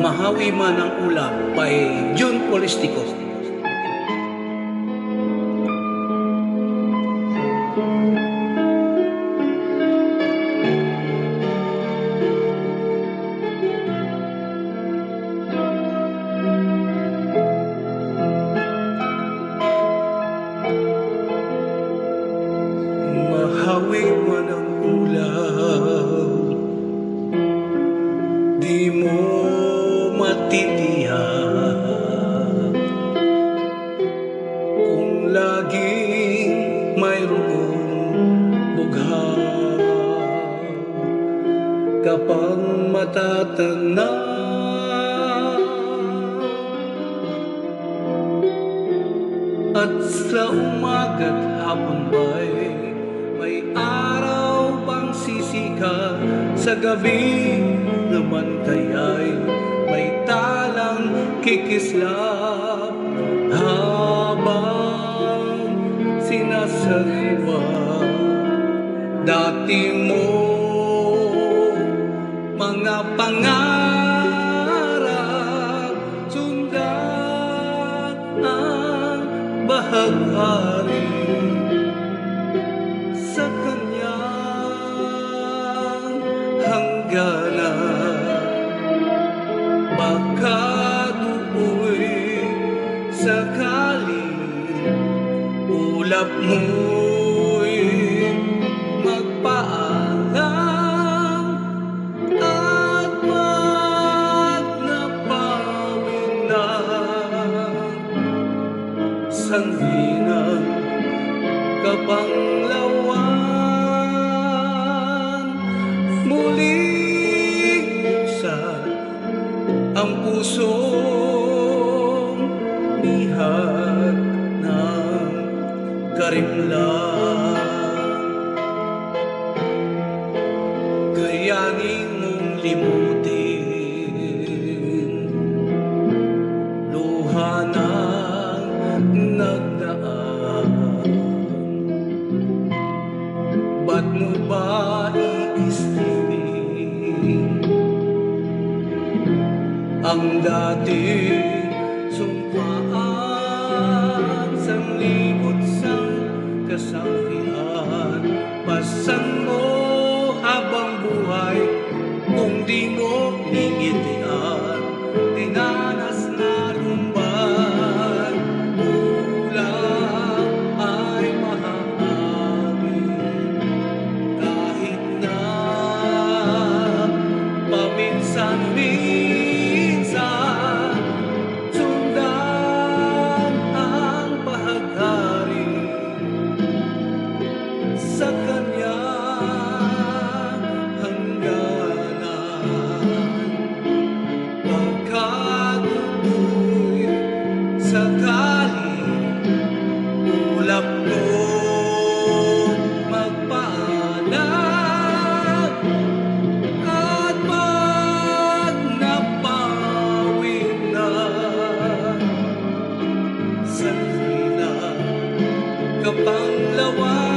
Mahawi man ang ulap by June Polistico. Mahawi man ang ulap Di mo matitiyak Kung laging mayroong bugha Kapag matatanaw At sa umaga't hapon ba'y may bang sisika Sa gabi talang kikislap Habang sinasariwa Dati mo mga pangarap Sundan ang bahaghari sakaling ulap mo'y magpaalam at pag napawin na? Sandinan kapanglawan muling buksan ang pusong karimlan Kayangin mong limutin. Luha ng nagdaan. Ba't sumpaan sang kasafihan Pasan mo kapanglawan